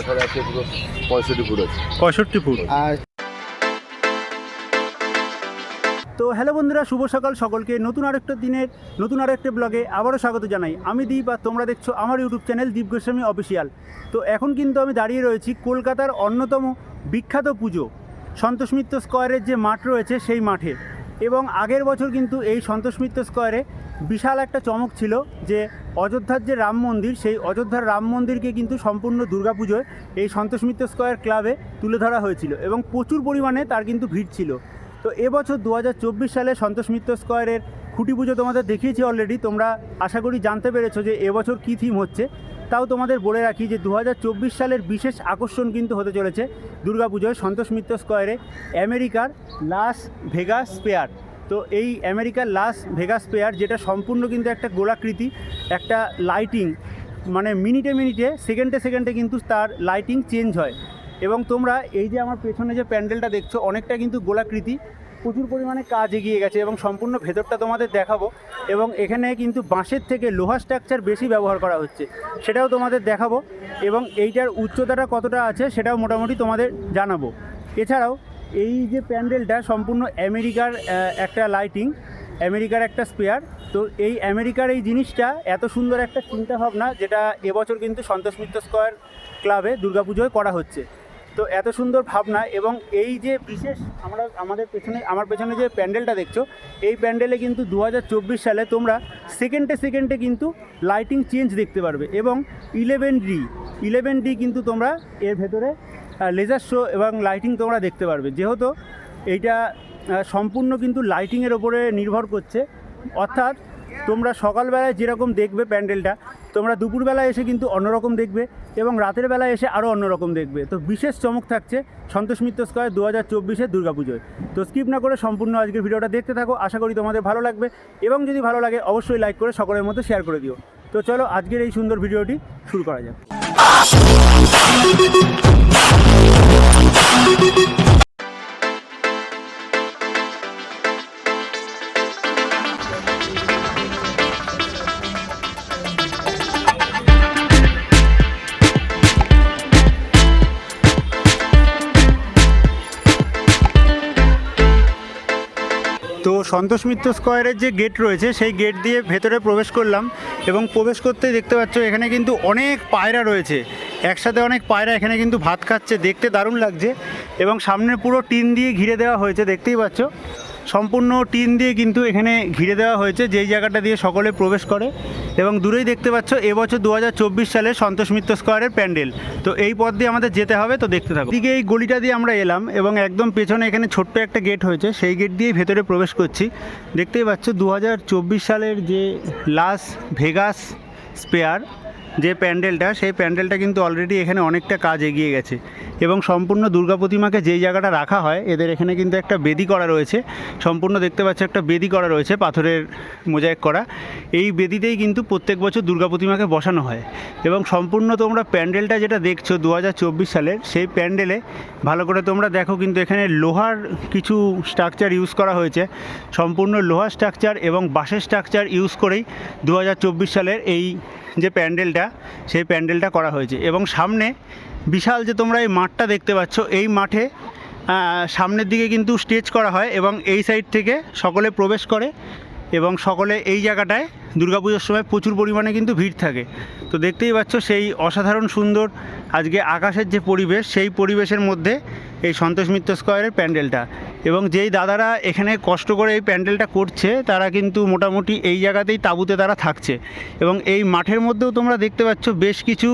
এখন আছে পুরো পঁয়ষট্টি ফুট আছে। পঁয়ষট্টি ফুট। আর তো হ্যালো বন্ধুরা শুভ সকাল সকলকে। নতুন আরেকটা দিনের নতুন আরেকটা ব্লগে আবারও স্বাগত জানাই। আমি দীপ আর তোমরা দেখছ আমার YouTube channel Deep Goswami official. তো এখন কিন্তু আমি দাঁড়িয়ে রয়েছি কলকাতার অন্যতম বিখ্যাত পুজো সন্তোষ মিত্র স্কোয়ারের যে মাঠ রয়েছে সেই মাঠে। এবং আগের বছর কিন্তু এই সন্তোষ মিত্র স্কোয়ারে বিশাল একটা চমক ছিল যে অযোধ্যার যে রাম মন্দির, সেই অযোধ্যার রাম মন্দিরকে কিন্তু সম্পূর্ণ দুর্গাপুজোয় এই সন্তোষ মিত্র স্কোয়ার ক্লাবে তুলে ধরা হয়েছিল এবং প্রচুর পরিমাণে তার কিন্তু ভিড় ছিল। তো এবছর দু হাজার চব্বিশ সালে সন্তোষ মিত্র স্কোয়ারের খুঁটি পুজো তোমাদের দেখিয়েছি অলরেডি তোমরা আশা করি জানতে পেরেছ যে এবছর কী থিম হচ্ছে। তাও তোমাদের বলে রাখি যে দু হাজার চব্বিশ সালের বিশেষ আকর্ষণ কিন্তু হতে চলেছে দুর্গাপুজোয় সন্তোষ মিত্র স্কোয়ারে, আমেরিকার লাস ভেগাস পেয়ার। তো এই আমেরিকার লাস ভেগাস পেয়ার, যেটা সম্পূর্ণ কিন্তু একটা গোলাকৃতি, একটা লাইটিং মানে মিনিটে মিনিটে, সেকেন্ডে সেকেন্ডে কিন্তু তার লাইটিং চেঞ্জ হয়। এবং তোমরা এই যে আমার পেছনে যে প্যান্ডেলটা দেখছ, অনেকটা কিন্তু গোলাকৃতি। প্রচুর পরিমাণে কাজ এগিয়ে গেছে এবং সম্পূর্ণ ভেতরটা তোমাদের দেখাবো। এবং এখানে কিন্তু বাঁশের থেকে লোহা স্ট্রাকচার বেশি ব্যবহার করা হচ্ছে। সেটাও তোমাদের দেখাবো। এবং এইটার উচ্চতাটা কতটা আছে সেটাও মোটামুটি তোমাদের জানাব। এছাড়াও এই যে প্যান্ডেলটা সম্পূর্ণ আমেরিকার একটা লাইটিং আমেরিকার একটা স্পেয়ার তো এই আমেরিকার এই জিনিসটা এত সুন্দর একটা চিন্তাভাবনা যেটা এবছর কিন্তু সন্তোষ মিত্র স্কোয়ার ক্লাবে দুর্গাপুজোয় করা হচ্ছে। তো এত সুন্দর ভাবনা এবং এই যে বিশেষ আমরা, আমাদের পেছনে, আমার পেছনে যে প্যান্ডেলটা দেখছ, এই প্যান্ডেলে কিন্তু দু হাজার চব্বিশ সালে তোমরা সেকেন্ডে সেকেন্ডে কিন্তু লাইটিং চেঞ্জ দেখতে পারবে এবং ইলেভেন ডি ইলেভেন ডি কিন্তু তোমরা এর ভেতরে লেজার শো এবং লাইটিং তোমরা দেখতে পারবে। যেহেতু এইটা সম্পূর্ণ কিন্তু লাইটিংয়ের ওপরে নির্ভর করছে। অর্থাৎ তোমরা সকালবেলায় যেরকম দেখবে প্যান্ডেলটা তোমরা দুপুরবেলায় এসে কিন্তু অন্যরকম দেখবে এবং রাতের বেলায় এসে আরও অন্যরকম দেখবে। তো বিশেষ চমক থাকছে সন্তোষ মিত্র স্কোয়ার দু হাজার চব্বিশের দুর্গাপুজোয়। তো স্কিপ না করে সম্পূর্ণ আজকের ভিডিওটা দেখতে থাকো, আশা করি তোমাদের ভালো লাগবে এবং যদি ভালো লাগে অবশ্যই লাইক করে সকলের মধ্যে শেয়ার করে দিও। তো চলো আজকের এই সুন্দর ভিডিওটি শুরু করা যাক। সন্তোষ মিত্র স্কোয়ারের যে গেট রয়েছে, সেই গেট দিয়ে ভেতরে প্রবেশ করলাম এবং প্রবেশ করতে দেখতে পাচ্ছ এখানে কিন্তু অনেক পায়রা রয়েছে। একসাথে অনেক পায়রা এখানে কিন্তু ভাত খাচ্ছে, দেখতে দারুণ লাগছে এবং সামনে পুরো টিন দিয়ে ঘিরে দেওয়া হয়েছে, দেখতেই পাচ্ছ। সম্পূর্ণ টিন দিয়ে কিন্তু এখানে ঘিরে দেওয়া হয়েছে, যেই জায়গাটা দিয়ে সকলে প্রবেশ করে। এবং দূরেই দেখতে পাচ্ছ, এবছর দু হাজার চব্বিশ সালে সন্তোষ মিত্র স্কোয়ারের প্যান্ডেল। তো এই পথ দিয়ে আমাদের যেতে হবে, তো দেখতে থাকো। দিকে এই গলিটা দিয়ে আমরা এলাম এবং একদম পেছনে এখানে ছোট্ট একটা গেট হয়েছে, সেই গেট দিয়েই ভেতরে প্রবেশ করছি। দেখতেই পাচ্ছ দু হাজার চব্বিশ সালের যে লাস ভেগাস স্পেয়ার যে প্যান্ডেলটা, সেই প্যান্ডেলটা কিন্তু অলরেডি এখানে অনেকটা কাজ এগিয়ে গেছে। এবং সম্পূর্ণ দুর্গা প্রতিমাকে যেই জায়গাটা রাখা হয়, এদের এখানে কিন্তু একটা বেদি করা রয়েছে। সম্পূর্ণ দেখতে পাচ্ছ একটা বেদি করা রয়েছে, পাথরের মোজাইক করা। এই বেদিতেই কিন্তু প্রত্যেক বছর দুর্গা প্রতিমাকে বসানো হয়। এবং সম্পূর্ণ তোমরা প্যান্ডেলটা যেটা দেখছ দু হাজার চব্বিশ সালের, সেই প্যান্ডেলে ভালো করে তোমরা দেখো কিন্তু এখানে লোহার কিছু স্ট্রাকচার ইউজ করা হয়েছে। সম্পূর্ণ লোহার স্ট্রাকচার এবং বাঁশের স্ট্রাকচার ইউজ করেই দুহাজার চব্বিশ সালের এই যে প্যান্ডেলটা, সেই প্যান্ডেলটা করা হয়েছে। এবং সামনে বিশাল যে তোমরা এই মাঠটা দেখতে পাচ্ছ, এই মাঠে সামনের দিকে কিন্তু স্টেজ করা হয় এবং এই সাইড থেকে সকলে প্রবেশ করে। এবং সকলে এই জায়গাটায় দুর্গাপুজোর সময় প্রচুর পরিমাণে কিন্তু ভিড় থাকে। তো দেখতেই পাচ্ছ সেই অসাধারণ সুন্দর আজকে আকাশের যে পরিবেশ, সেই পরিবেশের মধ্যে এই সন্তোষ মিত্র স্কোয়ারের প্যান্ডেলটা। এবং যেই দাদারা এখানে কষ্ট করে এই প্যান্ডেলটা করছে, তারা কিন্তু মোটামুটি এই জায়গাতেই তাঁবুতে তারা থাকছে। এবং এই মাঠের মধ্যেও তোমরা দেখতে পাচ্ছ বেশ কিছু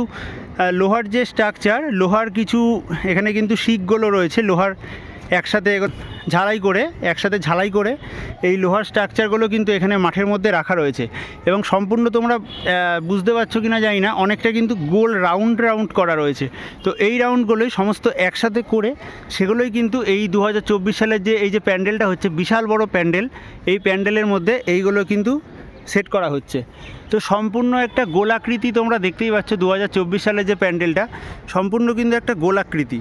লোহার যে স্ট্রাকচার লোহার কিছু এখানে কিন্তু শিকগুলো রয়েছে, লোহার একসাথে ঝালাই করে, একসাথে ঝালাই করে এই লোহার স্ট্রাকচারগুলো কিন্তু এখানে মাঠের মধ্যে রাখা রয়েছে। এবং সম্পূর্ণ তোমরা বুঝতে পারছ কি না জানি না, অনেকটা কিন্তু গোল রাউন্ড রাউন্ড করা রয়েছে। তো এই রাউন্ডগুলোই সমস্ত একসাথে করে সেগুলোই কিন্তু এই দু হাজার চব্বিশ সালের যে, এই যে প্যান্ডেলটা হচ্ছে, বিশাল বড় প্যান্ডেল, এই প্যান্ডেলের মধ্যে এইগুলো কিন্তু সেট করা হচ্ছে। তো সম্পূর্ণ একটা গোলাকৃতি তোমরা দেখতেই পাচ্ছ দু হাজার চব্বিশ সালের যে প্যান্ডেলটা, সম্পূর্ণ কিন্তু একটা গোলাকৃতি।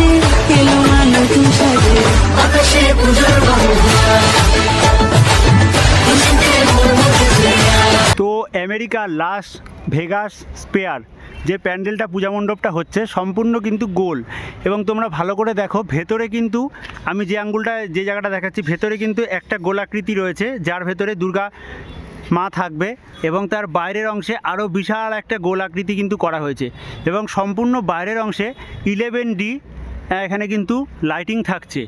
আমেরিকা, লাস ভেগাস স্পেয়ার, যে প্যান্ডেলটা পূজা মণ্ডপটা হচ্ছে, সম্পূর্ণ কিন্তু গোল। এবং তোমরা ভালো করে দেখো, ভেতরে কিন্তু আমি যে আঙ্গুলটা, যে জায়গাটা দেখাচ্ছি, ভেতরে কিন্তু একটা গোলাকৃতি রয়েছে, যার ভেতরে দুর্গা মা থাকবে এবং তার বাইরের অংশে আরও বিশাল একটা গোলাকৃতি কিন্তু করা হয়েছে। এবং সম্পূর্ণ বাইরের অংশে ইলেভেন ডি এখানে কিন্তু লাইটিং থাকছে।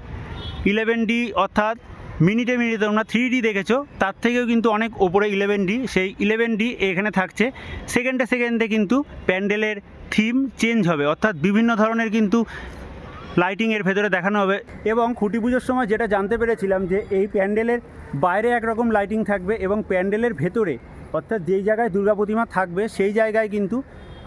ইলেভেন ডি অর্থাৎ মিনিটে মিনিটে তোমরা থ্রি ডি দেখেছ, তার থেকেও কিন্তু অনেক ওপরে ইলেভেন ডি সেই ইলেভেন ডি এখানে থাকছে। সেকেন্ডে সেকেন্ডে কিন্তু প্যান্ডেলের থিম চেঞ্জ হবে, অর্থাৎ বিভিন্ন ধরনের কিন্তু লাইটিংয়ের ভেতরে দেখানো হবে। এবং খুঁটি পুজোর সময় যেটা জানতে পেরেছিলাম যে এই প্যান্ডেলের বাইরে একরকম লাইটিং থাকবে এবং প্যান্ডেলের ভেতরে, অর্থাৎ যেই জায়গায় দুর্গা প্রতিমা থাকবে, সেই জায়গায় কিন্তু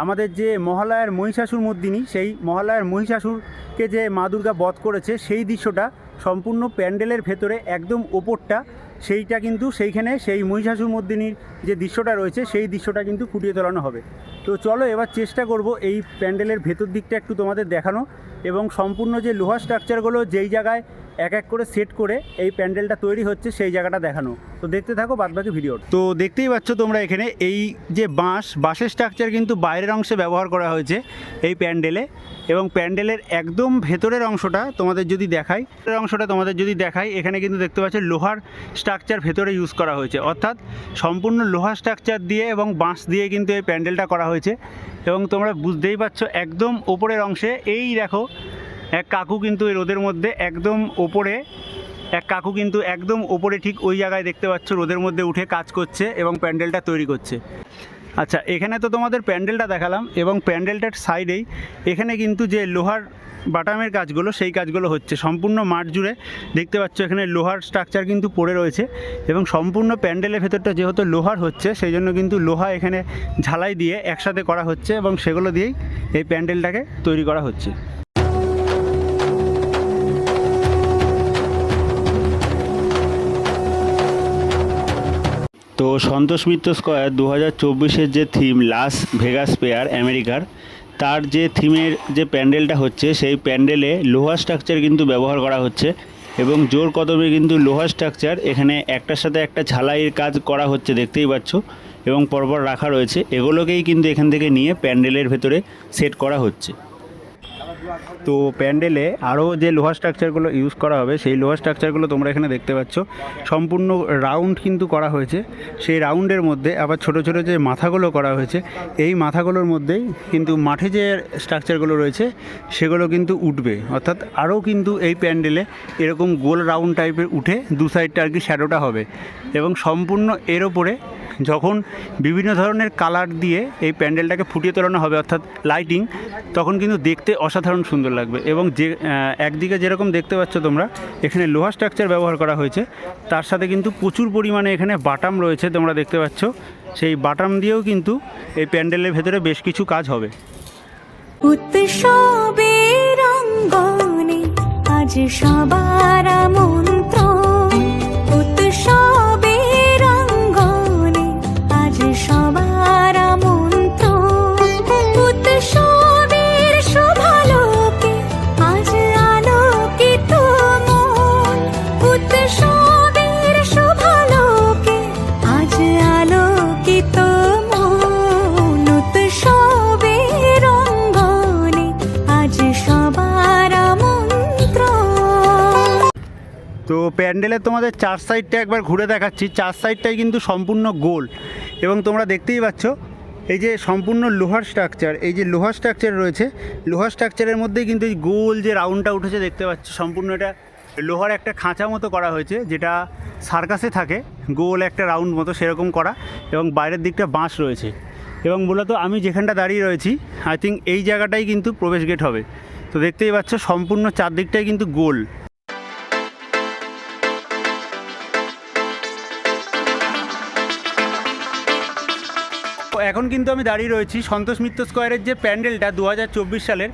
আমাদের যে মহালয়ার মহিষাসুর মর্দিনী, সেই মহালয়ার মহিষাসুরকে যে মা দুর্গা বধ করেছে, সেই দৃশ্যটা সম্পূর্ণ প্যান্ডেলের ভেতরে একদম ওপরটা, সেইটা কিন্তু সেইখানে সেই মহিষাসুর মর্দিনীর যে দৃশ্যটা রয়েছে, সেই দৃশ্যটা কিন্তু ফুটিয়ে তোলানো হবে। তো চলো এবার চেষ্টা করব এই প্যান্ডেলের ভেতর দিকটা একটু তোমাদের দেখানো এবং সম্পূর্ণ যে লোহার স্ট্রাকচারগুলো যেই জায়গায় এক এক করে সেট করে এই প্যান্ডেলটা তৈরি হচ্ছে সেই জায়গাটা দেখানো। তো দেখতে থাকো বাদবাকি ভিডিও তো দেখতেই পাচ্ছ তোমরা এখানে এই যে বাঁশ, বাঁশের স্ট্রাকচার কিন্তু বাইরের অংশে ব্যবহার করা হয়েছে এই প্যান্ডেলে এবং প্যান্ডেলের একদম ভেতরের অংশটা তোমাদের যদি দেখাই অংশটা তোমাদের যদি দেখাই, এখানে কিন্তু দেখতে পাচ্ছ লোহার স্ট্রাকচার ভেতরে ইউজ করা হয়েছে। অর্থাৎ সম্পূর্ণ লোহার স্ট্রাকচার দিয়ে এবং বাঁশ দিয়ে কিন্তু এই প্যান্ডেলটা করা হয়েছে। এবং তোমরা বুঝতেই পারছ একদম ওপরের অংশে, এই দেখো এক কাকু কিন্তু এই রোদের মধ্যে একদম ওপরে, এক কাকু কিন্তু একদম ওপরে ঠিক ওই জায়গায় দেখতে পাচ্ছ, রোদের মধ্যে উঠে কাজ করছে এবং প্যান্ডেলটা তৈরি করছে। আচ্ছা এখানে তো তোমাদের প্যান্ডেলটা দেখালাম এবং প্যান্ডেলটার সাইডেই এখানে কিন্তু যে লোহার বাটামের কাজগুলো, সেই কাজগুলো হচ্ছে। সম্পূর্ণ মাঠ জুড়ে দেখতে পাচ্ছ এখানে লোহার স্ট্রাকচার কিন্তু পড়ে রয়েছে এবং সম্পূর্ণ প্যান্ডেলের ভেতরটা যেহেতু লোহার হচ্ছে, সেই জন্য কিন্তু লোহা এখানে ঝালাই দিয়ে একসাথে করা হচ্ছে এবং সেগুলো দিয়েই এই প্যান্ডেলটাকে তৈরি করা হচ্ছে। তো সন্তোষ মিত্র স্কোয়ার দু হাজার চব্বিশের যে থিম লাস ভেগাস পেয়ার আমেরিকার, তার যে থিমের যে প্যান্ডেলটা হচ্ছে, সেই প্যান্ডেলে লোহা স্ট্রাকচার কিন্তু ব্যবহার করা হচ্ছে এবং জোর কদমে কিন্তু লোহা স্ট্রাকচার এখানে একটার সাথে একটা ঝালাইয়ের কাজ করা হচ্ছে, দেখতেই পাচ্ছ, এবং পরপর রাখা রয়েছে। এগুলোকেই কিন্তু এখান থেকে নিয়ে প্যান্ডেলের ভেতরে সেট করা হচ্ছে। তো প্যান্ডেলে আরও যে লোহা স্ট্রাকচারগুলো ইউজ করা হবে, সেই লোহা স্ট্রাকচারগুলো তোমরা এখানে দেখতে পাচ্ছ। সম্পূর্ণ রাউন্ড কিন্তু করা হয়েছে। সেই রাউন্ডের মধ্যে আবার ছোট ছোট যে মাথাগুলো করা হয়েছে, এই মাথাগুলোর মধ্যেই কিন্তু মাঠে যে স্ট্রাকচারগুলো রয়েছে, সেগুলো কিন্তু উঠবে। অর্থাৎ আরও কিন্তু এই প্যান্ডেলে এরকম গোল রাউন্ড টাইপের উঠে দু সাইডটা আর কি শ্যাডোটা হবে। এবং সম্পূর্ণ এর ওপরে যখন বিভিন্ন ধরনের কালার দিয়ে এই প্যান্ডেলটাকে ফুটিয়ে তোলানো হবে, অর্থাৎ লাইটিং, তখন কিন্তু দেখতে অসাধারণ সুন্দর লাগবে। এবং যে একদিকে যেরকম দেখতে পাচ্ছ তোমরা, এখানে লোহা স্ট্রাকচার ব্যবহার করা হয়েছে। তার সাথে কিন্তু প্রচুর পরিমাণে এখানে বাটাম রয়েছে, তোমরা দেখতে পাচ্ছ। সেই বাটাম দিয়েও কিন্তু এই প্যান্ডেলের ভেতরে বেশ কিছু কাজ হবে। সবার মন্ত্র তো প্যান্ডেলের তোমাদের চার সাইডটা একবার ঘুরে দেখাচ্ছি। চার সাইডটাই কিন্তু সম্পূর্ণ গোল। এবং তোমরা দেখতেই পাচ্ছ, এই যে সম্পূর্ণ লোহার স্ট্রাকচার এই যে লোহার স্ট্রাকচার রয়েছে, লোহার স্ট্রাকচারের মধ্যেই কিন্তু এই গোল যে রাউন্ডটা উঠেছে দেখতে পাচ্ছ, সম্পূর্ণ এটা লোহার একটা খাঁচা মতো করা হয়েছে, যেটা সার্কাসে থাকে, গোল একটা রাউন্ড মতো সেরকম করা, এবং বাইরের দিকটা বাঁশ রয়েছে। এবং মূলত আমি যেখানটা দাঁড়িয়ে রয়েছি আই থিঙ্ক এই জায়গাটাই কিন্তু প্রবেশ গেট হবে। তো দেখতেই পাচ্ছ, সম্পূর্ণ চারদিকটাই কিন্তু গোল। এখন কিন্তু আমি দাঁড়িয়ে রয়েছি সন্তোষ মিত্র স্কোয়ারের যে প্যান্ডেলটা দু হাজার চব্বিশ সালের,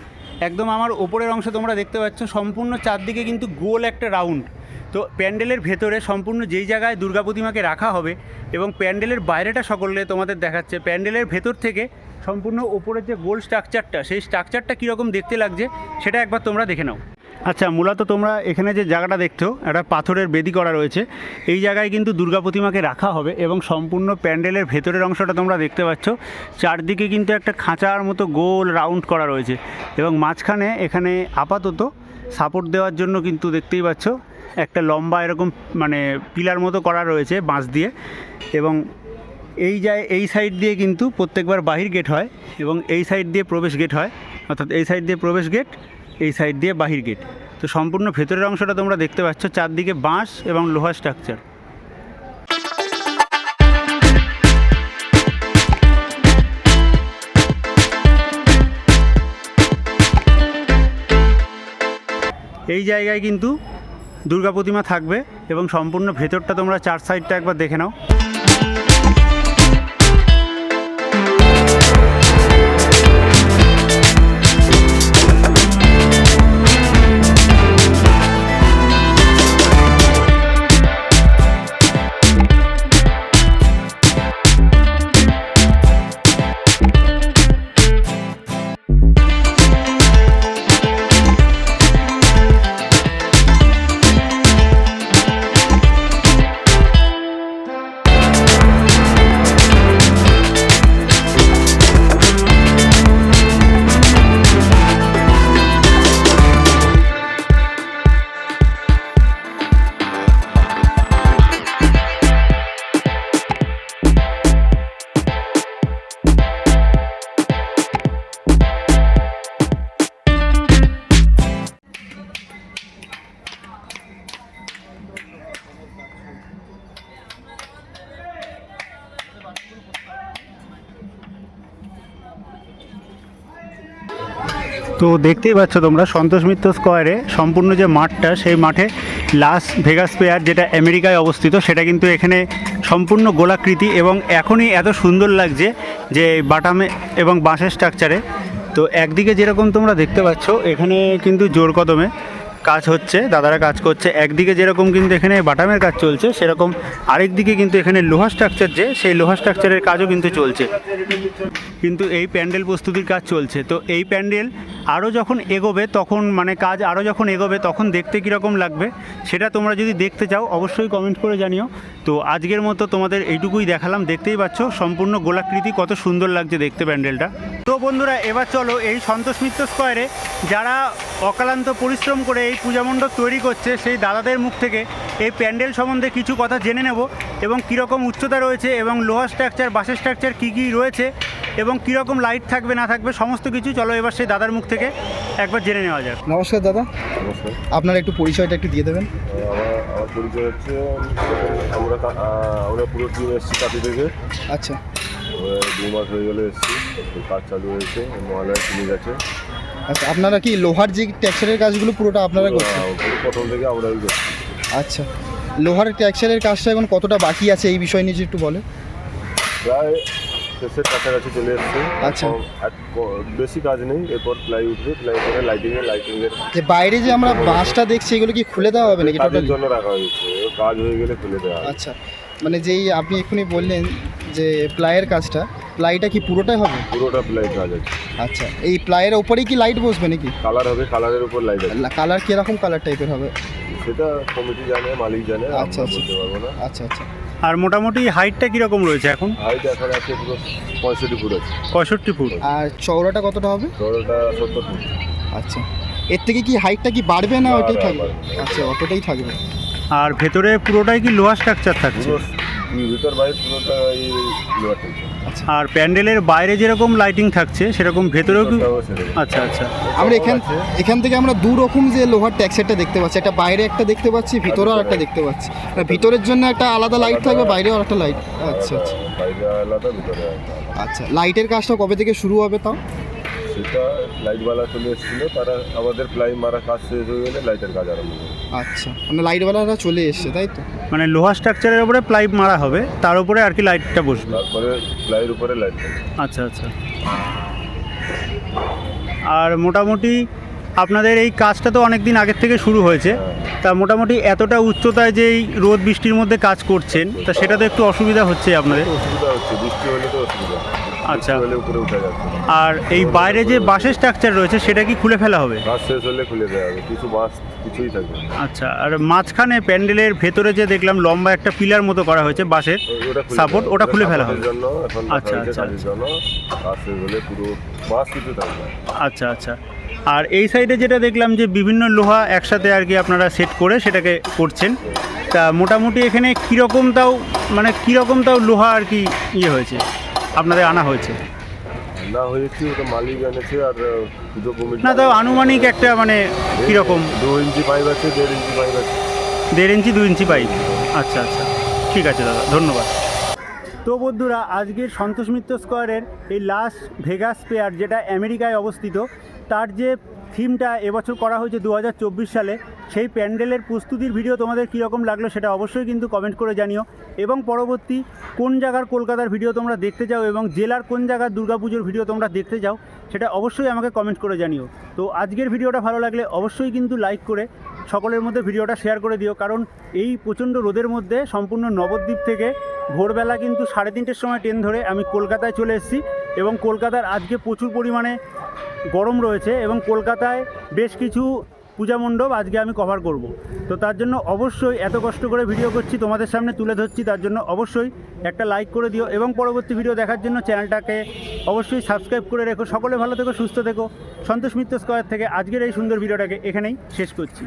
একদম আমার ওপরের অংশ তোমরা দেখতে পাচ্ছ, সম্পূর্ণ চারদিকে কিন্তু গোল একটা রাউন্ড। তো প্যান্ডেলের ভেতরে সম্পূর্ণ যেই জায়গায় দুর্গা প্রতিমাকে রাখা হবে এবং প্যান্ডেলের বাইরেটা সকলে তোমাদের দেখাচ্ছে, প্যান্ডেলের ভেতর থেকে সম্পূর্ণ ওপরের যে গোল স্ট্রাকচারটা সেই স্ট্রাকচারটা কীরকম দেখতে লাগছে, সেটা একবার তোমরা দেখে নাও। আচ্ছা মূলত তোমরা এখানে যে জায়গাটা দেখছ, একটা পাথরের বেদি করা রয়েছে, এই জায়গায় কিন্তু দুর্গা প্রতিমাকে রাখা হবে এবং সম্পূর্ণ প্যান্ডেলের ভেতরের অংশটা তোমরা দেখতে পাচ্ছ। চারদিকে কিন্তু একটা খাঁচার মতো গোল রাউন্ড করা রয়েছে এবং মাঝখানে এখানে আপাতত সাপোর্ট দেওয়ার জন্য কিন্তু দেখতেই পাচ্ছ, একটা লম্বা এরকম মানে পিলার মতো করা রয়েছে বাঁশ দিয়ে এবং এই যায়, এই সাইড দিয়ে কিন্তু প্রত্যেকবার বাহির গেট হয় এবং এই সাইড দিয়ে প্রবেশ গেট হয়, অর্থাৎ এই সাইড দিয়ে প্রবেশ গেট এই সাইড দিয়ে বাহির গেট। তো সম্পূর্ণ ভেতরের অংশটা তোমরা দেখতে পাচ্ছ, চারদিকে বাঁশ এবং লোহার স্ট্রাকচার। এই জায়গায় কিন্তু দুর্গা প্রতিমা থাকবে এবং সম্পূর্ণ ভেতরটা তোমরা চার সাইডটা একবার দেখে নাও। তো দেখতেই পাচ্ছ তোমরা, সন্তোষ মিত্র স্কোয়ারে সম্পূর্ণ যে মাঠটা, সেই মাঠে লাস ভেগাস পেয়ার যেটা আমেরিকায় অবস্থিত, সেটা কিন্তু এখানে সম্পূর্ণ গোলাকৃতি এবং এখনই এত সুন্দর লাগছে যে বাটামে এবং বাঁশের স্ট্রাকচারে তো একদিকে যেরকম তোমরা দেখতে পাচ্ছ, এখানে কিন্তু জোর কদমে কাজ হচ্ছে, দাদারা কাজ করছে। একদিকে যেরকম কিন্তু এখানে বাটামের কাজ চলছে, সেরকম আরেক দিকে কিন্তু এখানে লোহা স্ট্রাকচার যে, সেই লোহা স্ট্রাকচারের কাজও কিন্তু চলছে। কিন্তু এই প্যান্ডেল প্রস্তুতির কাজ চলছে। তো এই প্যান্ডেল আরও যখন এগোবে, তখন মানে কাজ আরও যখন এগোবে, তখন দেখতে কীরকম লাগবে, সেটা তোমরা যদি দেখতে চাও, অবশ্যই কমেন্ট করে জানিও। তো আজকের মতো তোমাদের এইটুকুই দেখালাম। দেখতেই পাচ্ছ, সম্পূর্ণ গোলাকৃতি, কত সুন্দর লাগছে দেখতে প্যান্ডেলটা। তো বন্ধুরা, এবার চলো এই সন্তোষ মিত্র স্কোয়ারে যারা অকালান্ত পরিশ্রম করে এই পূজা মণ্ডপ তৈরি করছে সেই দাদাদের মুখ থেকে এই প্যান্ডেল সম্বন্ধে কিছু কথা জেনে নেব এবং কীরকম উচ্চতা রয়েছে এবং লোহার স্ট্রাকচার বাসের স্ট্রাকচার কী কী রয়েছে এবং কীরকম লাইট থাকবে না থাকবে সমস্ত কিছু চলো এবার সেই দাদার মুখ থেকে একবার জেনে নেওয়া যাক। নমস্কার দাদা। নমস্কার। আপনার একটু পরিচয়টা একটু দিয়ে দেবেন। আমার আমার পরিচয় হচ্ছে আমরা আমরা পুরো টিম এসেছি কাটি থেকে। আচ্ছা। দু মাস হয়ে গেলে এসেছি কাজ চালু হয়েছে মহালয়া কিনে গেছে। আচ্ছা আপনারা কি লোহার যে ট্যাক্সারের কাজগুলো পুরোটা আপনারা করছেন? প্রথম থেকে আমরাই করছি। আচ্ছা লোহার ট্যাক্সারের কাজটা এখন কতটা বাকি আছে এই বিষয় নিয়ে একটু বলে প্রায় শেষের কাছাকাছি চলে এসছে। আচ্ছা। বেশি কাজ নেই এরপর প্লাই উঠবে প্লাই করে লাইটিংয়ে লাইটিংয়ের যে বাইরে যে আমরা বাঁশটা দেখছি এগুলো কি খুলে দেওয়া হবে নাকি টোটালি জন্য রাখা হয়েছে কাজ হয়ে গেলে খুলে দেওয়া আচ্ছা মানে যেই আপনি এক্ষুনি বললেন যে প্লাইয়ের কাজটা প্লাইটা কি পুরোটাই হবে? পুরোটা প্লাই কাজ আছে। আচ্ছা এই প্লাইয়ের ওপরেই কি লাইট বসবে নাকি? কালার হবে কালারের উপর লাইট আছে। না কালার কীরকম কালার টাইপের হবে? সেটা কমিটি জানে মালিক জানে আচ্ছা, আচ্ছা। বলতে পারব না। আচ্ছা আচ্ছা। আর মোটামুটি হাইটটা কীরকম রয়েছে এখন? হাইট এখন আছে পুরো পঁয়ষট্টি ফুট আছে। পঁয়ষট্টি ফুট। আর চওড়াটা কতটা হবে? চড়াটা সত্তর ফুট। আচ্ছা। এর থেকে কি হাইটটা কি বাড়বে না ওটাই থাকবে? আচ্ছা অতটাই থাকবে। আর ভেতরে পুরোটাই কি লোহার স্ট্রাকচার থাকছে? ভিতর বাইরে পুরোটা এই টাইপের। আর প্যান্ডেলের বাইরে যেরকম লাইটিং থাকছে সেরকম ভেতরেও কি আচ্ছা আচ্ছা। আমরা এখান এখান থেকে আমরা দু রকম যে লোহার ট্যাক্সেরটা দেখতে পাচ্ছি। একটা বাইরে একটা দেখতে পাচ্ছি ভিতরেও একটা দেখতে পাচ্ছি। আর ভিতরের জন্য একটা আলাদা লাইট থাকবে বাইরেও একটা লাইট আচ্ছা আচ্ছা। বাইরে আলাদা ভিতরে আলাদা। আচ্ছা লাইটের কাজটা কবে থেকে শুরু হবে তাও? সেটা লাইটওয়ালা চলে এসেছিল তারা আমাদের প্লাই মারা কাজ শেষ হয়ে গেলে লাইটের কাজ আরম্ভ আচ্ছা মানে লাইটওয়ালারা চলে এসছে তাই তো? মানে লোহার স্ট্রাকচারের উপরে প্লাই মারা হবে তার উপরে আর কি লাইটটা বসবে? তারপরে প্লাইয়ের উপরে লাইট আচ্ছা আচ্ছা। আর মোটামুটি আপনাদের এই কাজটা তো অনেক দিন আগের থেকে শুরু হয়েছে। তা মোটামুটি এতটা উচ্চতায় যে এই রোদ বৃষ্টির মধ্যে কাজ করছেন তা সেটা তো একটু অসুবিধা হচ্ছে আপনাদের? অসুবিধা হচ্ছে বৃষ্টি হলে তো অসুবিধা। আচ্ছা। হলে উপরে উঠে যাচ্ছে আর এই বাইরে যে বাসের স্ট্রাকচার রয়েছে সেটা কি খুলে ফেলা হবে? কাজ শেষ হলে খুলে দেওয়া হবে কিছু বাস কিছুই থাকবে না। আচ্ছা আর মাঝখানে প্যান্ডেলের ভেতরে যে দেখলাম লম্বা একটা পিলার মতো করা হয়েছে বাঁশের ওটা খুলে সাপোর্ট দেওয়া ওটা খুলে ফেলা হবে। জন্য এখন রাখা আচ্ছা, আচ্ছা, কাজের জন্য কাজ শেষ হলে পুরো বাস কিছু থাকবে না। আচ্ছা আচ্ছা। আর এই সাইডে যেটা দেখলাম যে বিভিন্ন লোহা একসাথে আর কি আপনারা সেট করে সেটাকে করছেন। তা মোটামুটি এখানে কীরকম তাও মানে কীরকম তাও লোহা আর কি ইয়ে হয়েছে? আপনাদের আনা হয়েছে? না হয়েছে ওটা মালিক এনেছে আর পুজো কমিটি না তাও আনুমানিক একটা মানে কীরকম? দু ইঞ্চি পাইপ আছে দেড় ইঞ্চি পাইপ আছে। দেড় ইঞ্চি দু ইঞ্চি পাইপ? আচ্ছা আচ্ছা। ঠিক আছে দাদা ধন্যবাদ। তো বন্ধুরা আজকের সন্তোষ মিত্র স্কোয়ারের এই লাস্ট ভেগাস পেয়ার যেটা আমেরিকায় অবস্থিত তার যে থিমটা এবছর করা হয়েছে দু হাজার চব্বিশ সালে, সেই প্যান্ডেলের প্রস্তুতির ভিডিও তোমাদের কীরকম লাগল সেটা অবশ্যই কিন্তু কমেন্ট করে জানিও। এবং পরবর্তী কোন জায়গার কলকাতার ভিডিও তোমরা দেখতে চাও এবং জেলার কোন জায়গার দুর্গাপুজোর ভিডিও তোমরা দেখতে চাও, সেটা অবশ্যই আমাকে কমেন্ট করে জানিও। তো আজকের ভিডিওটা ভালো লাগলে অবশ্যই কিন্তু লাইক করে সকলের মধ্যে ভিডিওটা শেয়ার করে দিও, কারণ এই প্রচণ্ড রোদের মধ্যে সম্পূর্ণ নবদ্বীপ থেকে ভোরবেলা কিন্তু সাড়ে তিনটের সময় ট্রেন ধরে আমি কলকাতায় চলে এসেছি। এবং কলকাতার আজকে প্রচুর পরিমাণে গরম রয়েছে এবং কলকাতায় বেশ কিছু পূজা মণ্ডপ আজকে আমি কভার করব। তো তার জন্য অবশ্যই এত কষ্ট করে ভিডিও করছি, তোমাদের সামনে তুলে ধরছি, তার জন্য অবশ্যই একটা লাইক করে দিও এবং পরবর্তী ভিডিও দেখার জন্য চ্যানেলটাকে অবশ্যই সাবস্ক্রাইব করে রেখো। সকলে ভালো থেকো, সুস্থ থেকো। সন্তোষ মিত্র স্কোয়ার থেকে আজকের এই সুন্দর ভিডিওটাকে এখানেই শেষ করছি।